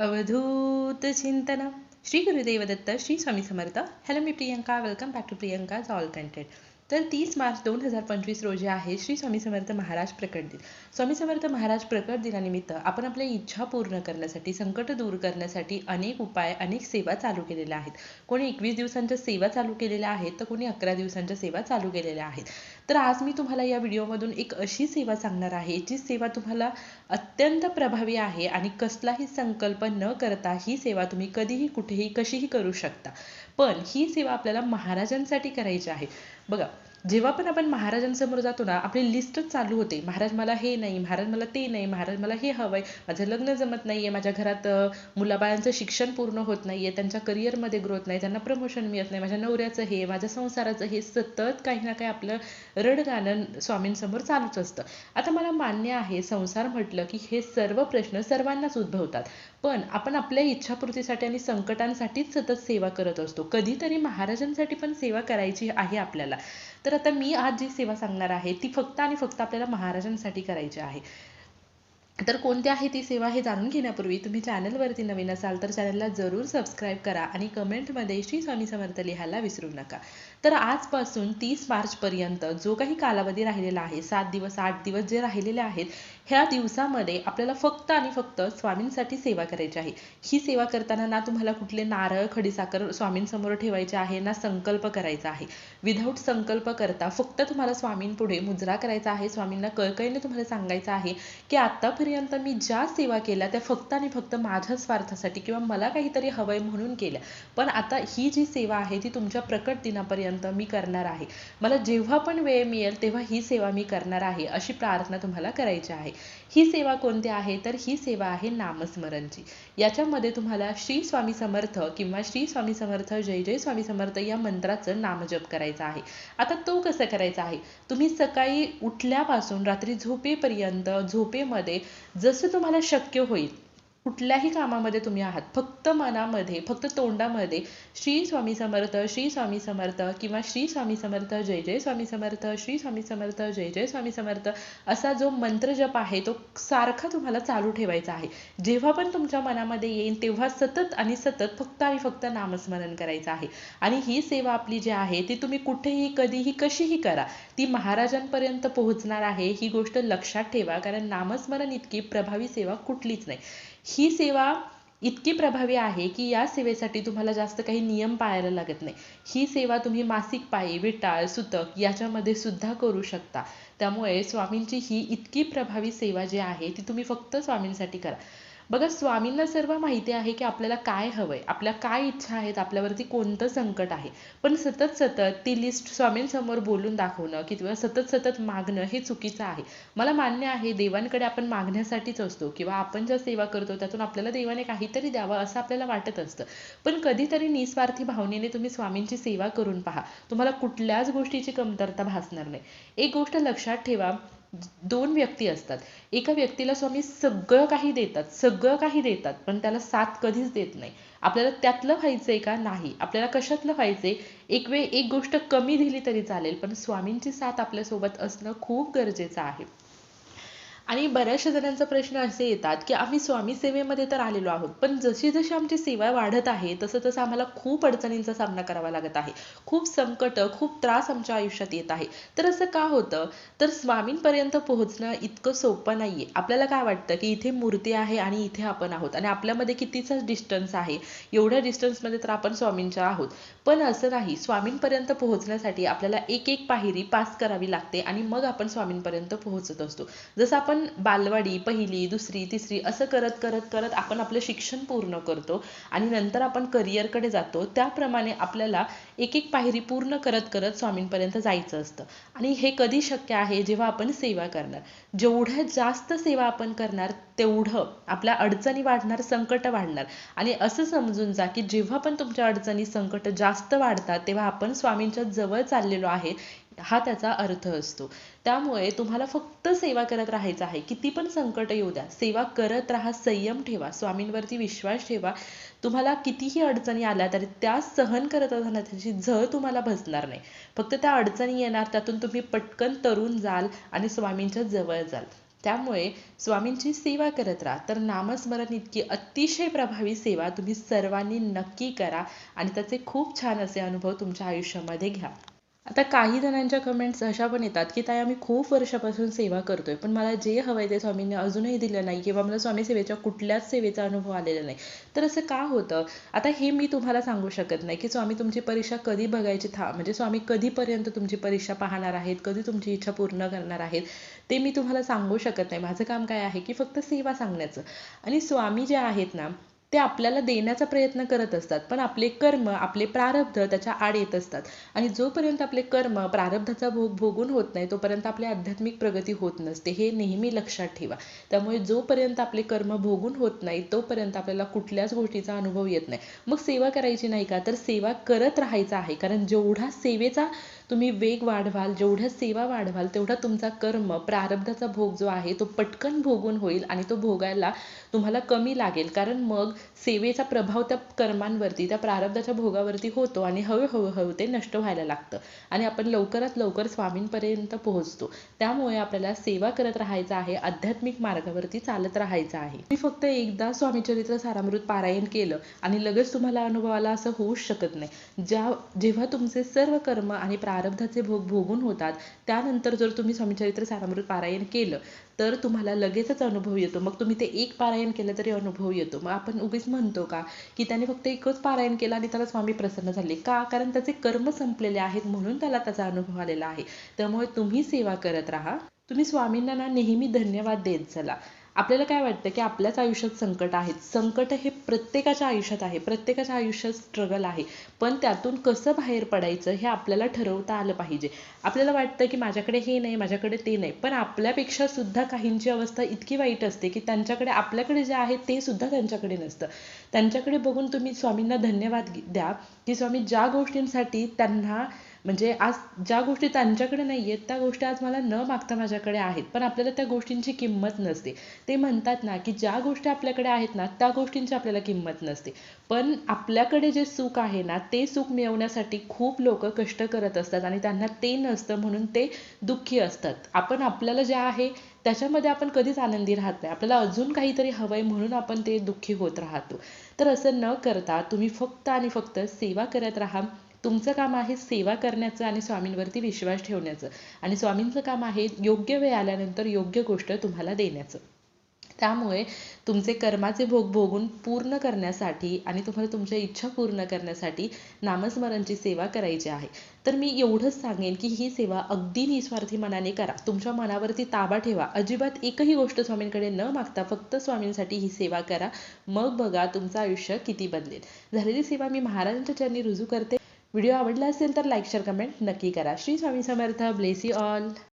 अवधूत चिंतन. Shri Gurudev Datta Shri Swami Samarth. Hello me Priyanka welcome back to Priyanka all content तर तीस मार्च दोन हजार पंचवीस रोजी आहे श्री स्वामी समर्थ महाराज प्रकट दिन. स्वामी समर्थ महाराज प्रकट दिनानिमित्त आपण आपल्या इच्छा पूर्ण करण्यासाठी संकट दूर करण्यासाठी अनेक उपाय अनेक सेवा चालू केलेल्या आहेत. कोणी एकवीस दिवसांच्या सेवा चालू केलेल्या आहेत तर कोणी अकरा दिवसांच्या सेवा चालू केलेल्या आहेत. तर आज मी तुम्हाला या व्हिडिओमधून एक अशी सेवा सांगणार आहे जी सेवा तुम्हाला अत्यंत प्रभावी आहे आणि कसलाही संकल्प न करता ही सेवा तुम्ही कधीही कुठेही कशीही करू शकता. पण ही सेवा आपल्याला महाराजांसाठी करायची आहे. बघा जेव्हा पण आपण महाराजांसमोर जातो ना आपली लिस्टच चालू होते. महाराज मला हे नाही महाराज मला ते नाही महाराज मला हे हवंय. माझं लग्न जमत नाहीये माझ्या घरात मुलाबाळांचं शिक्षण पूर्ण होत नाहीये त्यांच्या करिअरमध्ये ग्रोथ नाही त्यांना प्रमोशन मिळत नाही माझ्या नवऱ्याचं हे माझ्या संसाराचं हे सतत काही ना काही आपलं रडगाणं स्वामींसमोर चालूच असतं. आता मला मान्य आहे संसार म्हटलं की हे सर्व प्रश्न सर्वांनाच उद्भवतात. पण आपण आपल्या इच्छापूर्तीसाठी आणि संकटांसाठीच सतत सेवा करत असतो. कधीतरी महाराजांसाठी पण सेवा करायची आहे आपल्याला. तर आता मी आज जी सेवा सांगणार आहे ती फक्त आणि फक्त आपल्याला महाराजांसाठी करायची आहे. तर कोणती आहे ती सेवा हे जाणून घेण्यापूर्वी तुम्ही चॅनलवरती नवीन असाल तर चॅनलला जरूर सबस्क्राईब करा आणि कमेंटमध्ये श्री स्वामी समर्थ लिहायला विसरू नका. तर आजपासून तीस मार्चपर्यंत जो काही कालावधी राहिलेला आहे सात दिवस आठ दिवस जे राहिलेले आहेत ह्या दिवसामध्ये आपल्याला फक्त आणि फक्त स्वामींसाठी सेवा करायची आहे. ही सेवा करताना ना तुम्हाला कुठले नारळ खडीसाखर स्वामींसमोर ठेवायचे आहे ना संकल्प करायचा आहे. विदाऊट संकल्प करता फक्त तुम्हाला स्वामींपुढे मुजरा करायचा आहे स्वामींना कळकळीने तुम्हाला सांगायचं आहे की आतापर्यंत मी ज्या सेवा केल्या त्या फक्त आणि फक्त माझ्या स्वार्थासाठी किंवा मला काहीतरी हवंय म्हणून केल्या. पण आता ही जी सेवा आहे ती तुमच्या प्रकट दिनापर्यंत मी करणार आहे. मला जेव्हा पण वेळ मिळेल तेव्हा ही सेवा मी करणार आहे अशी प्रार्थना तुम्हाला करायची आहे. ही सेवा कोणती आहे? तर ही सेवा आहे नामस्मरणची. याच्यामध्ये तुम्हाला श्री स्वामी समर्थ किंवा श्री स्वामी समर्थ जय जय स्वामी समर्थ या मंत्राचं नामजप करायचं आहे. आता तो कसं करायचा आहे? तुम्ही सकाळी उठल्यापासून रात्री झोपेपर्यंत झोपेमध्ये जसं तुम्हाला शक्य होईल कुठल्याही कामामध्ये तुम्ही आहात. फक्त मनामध्ये फक्त तोंडामध्ये श्री स्वामी समर्थ श्री स्वामी समर्थ किंवा श्री स्वामी समर्थ जय जय स्वामी समर्थ श्री स्वामी समर्थ जय जय स्वामी समर्थ असा जो मंत्र जप आहे तो सारखा तुम्हाला चालू ठेवायचा आहे. जेव्हा पण तुमच्या मनामध्ये येईल तेव्हा सतत आणि सतत फक्त आणि फक्त नामस्मरण करायचं आहे. आणि ही सेवा आपली जी आहे ती तुम्ही कुठेही कधीही कशीही करा. ती महाराजांपर्यंत पोहोचणार आहे ही गोष्ट लक्षात ठेवा. कारण नामस्मरण इतकी प्रभावी सेवा कुठलीच नाही. ही सेवा इतकी प्रभावी आहे की या सेवेसाठी तुम्हाला जास्त काही नियम पाळायला लागत नाही. ही सेवा तुम्ही मासिक पाळी विटाळ सुतक याच्यामध्ये सुद्धा करू शकता. त्यामुळे स्वामींची ही इतकी प्रभावी सेवा जी आहे ती तुम्ही फक्त स्वामींसाठी करा. बघा स्वामींना सर्व माहिती आहे की आपल्याला काय हवंय आपल्या काय इच्छा आहेत आपल्यावरती कोणतं संकट आहे. पण सतत सतत ती लिस्ट स्वामींसमोर बोलून दाखवणं किंवा सतत सतत मागणं हे चुकीचं आहे. मला मान्य आहे देवांकडे आपण मागण्यासाठीच असतो किंवा आपण ज्या सेवा करतो त्यातून आपल्याला देवाने काहीतरी द्यावं असं आपल्याला वाटत असतं. पण कधीतरी निस्वार्थी भावनेने तुम्ही स्वामींची सेवा करून पहा. तुम्हाला कुठल्याच गोष्टीची कमतरता भासणार नाही. एक गोष्ट लक्षात ठेवा दोन व्यक्ती असतात. एका व्यक्तीला स्वामी सगळं काही देतात सगळं काही देतात पण त्याला साथ कधीच देत नाही. आपल्याला त्यातलं व्हायचंय का? नाही. आपल्याला कशातलं व्हायचंय? एक वेळ एक गोष्ट कमी दिली तरी चालेल पण स्वामींची साथ आपल्यासोबत असणं खूप गरजेचं आहे. आणि बऱ्याचशा जणांचा प्रश्न असे येतात की आम्ही स्वामी सेवेमध्ये तर आलेलो आहोत पण जशी जशी आमची सेवा वाढत आहे तसं तसं आम्हाला खूप अडचणींचा सामना करावा लागत आहे. खूप संकट खूप त्रास आमच्या आयुष्यात येत आहे. तर असं का होतं? तर स्वामींपर्यंत पोहोचणं इतकं सोपं नाहीये. आपल्याला काय वाटतं की इथे मूर्ती आहे आणि इथे आपण आहोत आणि आपल्यामध्ये कितीचा डिस्टन्स आहे? एवढ्या डिस्टन्समध्ये तर आपण स्वामींच्या आहोत. पण असं नाही. स्वामींपर्यंत पोहोचण्यासाठी आपल्याला एक एक पायरी पास करावी लागते आणि मग आपण स्वामींपर्यंत पोहोचत असतो. जसं आपण बालवाडी पहिली दुसरी तिसरी असं करत करत करत आपण आपलं शिक्षण पूर्ण करतो आणि नंतर आपण करिअरकडे जातो त्याप्रमाणे आपल्याला एक एक पायरी पूर्ण करत करत स्वामींपर्यंत जायचं असतं. आणि हे कधी शक्य आहे? जेव्हा आपण सेवा करणार. जेवढ्या जास्त सेवा आपण करणार तेवढं आपल्या अडचणी वाढणार संकट वाढणार. आणि असं समजून जा की जेव्हा पण तुमच्या अडचणी संकट जास्त वाढतात तेव्हा आपण स्वामींच्या जवळ चाललेलो आहे हा त्याचा अर्थ असतो. त्यामुळे तुम्हाला फक्त सेवा करत राहायचं आहे. किती पण संकट येऊ द्या सेवा करत राहा संयम ठेवा स्वामींवरती विश्वास ठेवा. तुम्हाला कितीही अडचणी आल्या तरी त्या सहन करत असताना त्याची झळ तुम्हाला बसणार नाही. फक्त त्या अडचणी येणार त्यातून तुम्ही पटकन तरुण जाल आणि स्वामींच्या जवळ जाल. त्यामुळे स्वामींची सेवा करत राहा. तर नामस्मरण इतकी अतिशय प्रभावी सेवा तुम्ही सर्वांनी नक्की करा आणि त्याचे खूप छान असे अनुभव तुमच्या आयुष्यामध्ये घ्या. आता काही जणांच्या कमेंट्स अशा पण येतात की ताई आम्ही खूप वर्षापासून सेवा करतोय पण मला जे हवं आहे ते स्वामींनी अजूनही दिलं नाही किंवा मला स्वामी सेवेच्या कुठल्याच सेवेचा अनुभव आलेला नाही. तर असं का होतं? आता हे मी तुम्हाला सांगू शकत नाही की स्वामी तुमची परीक्षा कधी बघायची था म्हणजे स्वामी कधीपर्यंत तुमची परीक्षा पाहणार आहेत कधी तुमची इच्छा पूर्ण करणार आहेत ते मी तुम्हाला सांगू शकत नाही. माझं काम काय आहे की फक्त सेवा सांगण्याचं. आणि स्वामी जे आहेत ना ते आपल्याला देण्याचा प्रयत्न करत असतात. पण आपले कर्म आपले प्रारब्ध त्याच्या आड येत असतात. आणि जोपर्यंत आपले कर्म प्रारब्धाचा भोग भोगून होत नाही तोपर्यंत आपली आध्यात्मिक प्रगती होत नसते. हे नेहमी लक्षात ठेवा. त्यामुळे जोपर्यंत आपले कर्म भोगून होत नाही तोपर्यंत आपल्याला कुठल्याच गोष्टीचा अनुभव येत नाही. मग सेवा करायची नाही का? तर सेवा करत राहायचं आहे. कारण जेवढा सेवेचा तुम्ही वेग वाढवाल जेवढ्या सेवा वाढवाल तेवढा तुमचा कर्म प्रारब्धाचा भोग जो आहे तो पटकन भोगून होईल आणि तो भोगायला तुम्हाला कमी लागेल. कारण मग सेवेचा प्रभाव त्या कर्मांवरती त्या प्रारब्धाच्या भोगावरती होतो आणि हळूहळू हळू ते नष्ट व्हायला लागतं. आणि आपण लवकरात लवकर स्वामींपर्यंत पोहोचतो. त्यामुळे आपल्याला सेवा करत राहायचं आहे आध्यात्मिक मार्गावरती चालत राहायचं आहे. मी फक्त एकदा स्वामीचरित्र सारामृत पारायण केलं आणि लगेच तुम्हाला अनुभवाला असं होऊच शकत नाही. ज्या जेव्हा तुमचे सर्व कर्म आणि प्रारब्धाचे भोग भोगून होतात त्यानंतर जर तुम्ही स्वामीचरित्र सारामृत पारायण केलं तर तुम्हाला लगेचच अनुभव येतो. मग तुम्ही ते एक पारायण केलं तरी अनुभव येतो. मग आपण उगीच म्हणतो का की त्याने फक्त एकच पारायण केलं आणि त्याला स्वामी प्रसन्न झाले. का? कारण त्याचे कर्म संपलेले आहेत म्हणून त्याला त्याचा अनुभव आलेला आहे. त्यामुळे तुम्ही सेवा करत राहा. तुम्ही स्वामींना ना नेहमी धन्यवाद देत चला. आपल्याला काय वाटतं की आपल्याच आयुष्यात संकट आहेत? संकट हे प्रत्येकाच्या आयुष्यात आहे. प्रत्येकाच्या आयुष्यात स्ट्रगल आहे. पण त्यातून कसं बाहेर पडायचं हे आपल्याला ठरवता आलं पाहिजे. आपल्याला वाटतं की माझ्याकडे हे नाही माझ्याकडे ते नाही. पण आपल्यापेक्षा सुद्धा काहींची अवस्था इतकी वाईट असते की त्यांच्याकडे आपल्याकडे जे आहे ते सुद्धा त्यांच्याकडे नसतं. त्यांच्याकडे बघून तुम्ही स्वामींना धन्यवाद द्या की स्वामी ज्या गोष्टींसाठी त्यांना म्हणजे आज ज्या गोष्टी त्यांच्याकडे नाही आहेत त्या गोष्टी आज मला न मागता माझ्याकडे आहेत. पण आपल्याला त्या गोष्टींची किंमत नसते. ते म्हणतात ना की ज्या गोष्टी आपल्याकडे आहेत ना त्या गोष्टींची आपल्याला किंमत नसते. पण आपल्याकडे जे सुख आहे ना ते सुख मिळवण्यासाठी खूप लोक कष्ट करत असतात आणि त्यांना ते नसतं म्हणून ते दुःखी असतात. आपण आपल्याला जे आहे त्याच्यामध्ये आपण कधीच आनंदी राहत नाही. आपल्याला अजून काहीतरी हवंय म्हणून आपण ते दुःखी होत राहतो. तर असं न करता तुम्ही फक्त आणि फक्त सेवा करत राहा. तुमचं काम आहे सेवा करण्याचं आणि स्वामींवरती विश्वास ठेवण्याचं. आणि स्वामींचं काम आहे योग्य वेळ आल्यानंतर योग्य गोष्ट तुम्हाला देण्याचं. त्यामुळे तुमचे कर्माचे भोग भोगून पूर्ण करण्यासाठी आणि तुम्हाला तुमच्या इच्छा पूर्ण करण्यासाठी नामस्मरणची सेवा करायची आहे. तर मी एवढंच सांगेन की ही सेवा अगदी निस्वार्थी मनाने करा. तुमच्या मनावरती ताबा ठेवा. अजिबात एकही गोष्ट स्वामींकडे न मागता फक्त स्वामींसाठी ही सेवा करा. मग बघा तुमचं आयुष्य किती बदलेल. झालेली सेवा मी महाराजांच्या चरणी रुजू करते. व्हिडिओ आवडला असेल तर लाईक शेअर कमेंट नक्की करा. Shri Swami Samarth bless you all.